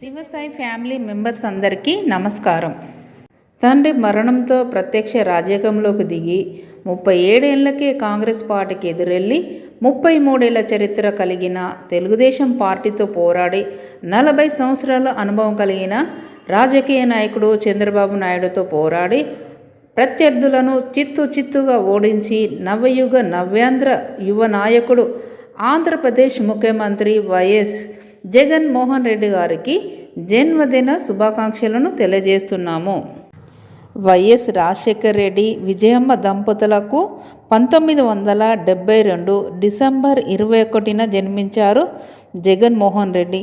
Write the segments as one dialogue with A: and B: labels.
A: Shivasai family members అందరికీ నమస్కారం. తండ్రి మరణంతో ప్రత్యక్ష రాజకీయంలోకి దిగి ముప్పై ఏడేళ్ళకే కాంగ్రెస్ పార్టీకి ఎదురెళ్ళి ముప్పై మూడేళ్ళ చరిత్ర కలిగిన తెలుగుదేశం పార్టీతో పోరాడి నలభై సంవత్సరాల అనుభవం కలిగిన రాజకీయ నాయకుడు చంద్రబాబు నాయుడుతో పోరాడి ప్రత్యర్థులను చిత్తు చిత్తుగా ఓడించి నవయుగ నవ్యాంధ్ర యువ నాయకుడు ఆంధ్రప్రదేశ్ ముఖ్యమంత్రి వైఎస్ జగన్మోహన్ రెడ్డి గారికి జన్మదిన శుభాకాంక్షలను తెలియజేస్తున్నాము. వైఎస్ రాజశేఖర్ రెడ్డి విజయమ్మ దంపతులకు పంతొమ్మిది వందల డెబ్బై రెండు డిసెంబర్ ఇరవై ఒకటిన జన్మించారు జగన్మోహన్ రెడ్డి.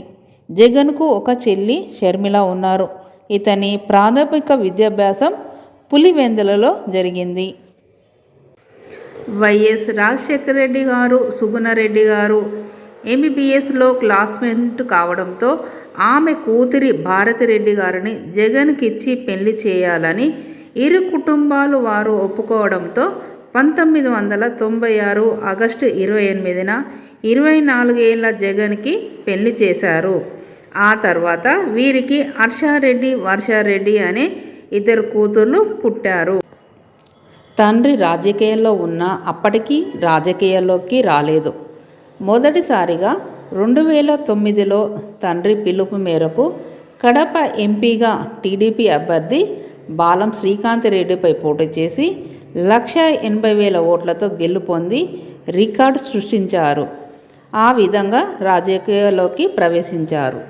A: జగన్కు ఒక చెల్లి షర్మిల ఉన్నారు. ఇతని ప్రాథమిక విద్యాభ్యాసం పులివెందులలో జరిగింది. వైఎస్ రాజశేఖర రెడ్డి గారు సుగుణరెడ్డి గారు ఎంబీబీఎస్లో క్లాస్మేట్ కావడంతో ఆమె కూతురి భారతిరెడ్డి గారిని జగన్కిచ్చి పెళ్ళి చేయాలని ఇరు కుటుంబాలు వారు ఒప్పుకోవడంతో పంతొమ్మిది వందల తొంభై ఆరు ఆగస్టు ఇరవై ఎనిమిదిన ఇరవై నాలుగేళ్ళ జగన్కి పెళ్ళి చేశారు. ఆ తర్వాత వీరికి హర్షారెడ్డి వర్షారెడ్డి అనే ఇద్దరు కూతుర్లు పుట్టారు. తండ్రి రాజకీయాల్లో ఉన్న అప్పటికీ రాజకీయాల్లోకి రాలేదు. మొదటిసారిగా రెండు వేల తొమ్మిదిలో తండ్రి పిలుపు మేరకు కడప ఎంపీగా టీడీపీ అభ్యర్థి బాలం శ్రీకాంత్ రెడ్డిపై పోటీ చేసి లక్ష ఎనభై వేల ఓట్లతో గెలుపొంది రికార్డు సృష్టించారు. ఆ విధంగా రాజకీయాల్లోకి ప్రవేశించారు.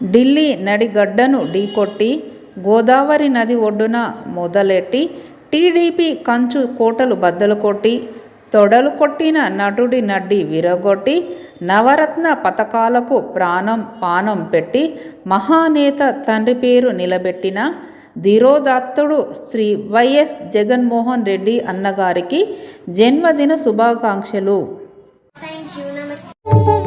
A: ఢిల్లీ నడిగడ్డను ఢీకొట్టి గోదావరి నది ఒడ్డున మొదలెట్టి టీడీపీ కంచు కోటలు బద్దలు కొట్టి తొడలు కొట్టిన నటుడి నడ్డి విరగొట్టి నవరత్న పథకాలకు ప్రాణం పానం పెట్టి మహానేత తండ్రి పేరు నిలబెట్టిన ధీరోదాత్తుడు శ్రీ వైఎస్ జగన్మోహన్ రెడ్డి అన్నగారికి జన్మదిన శుభాకాంక్షలు.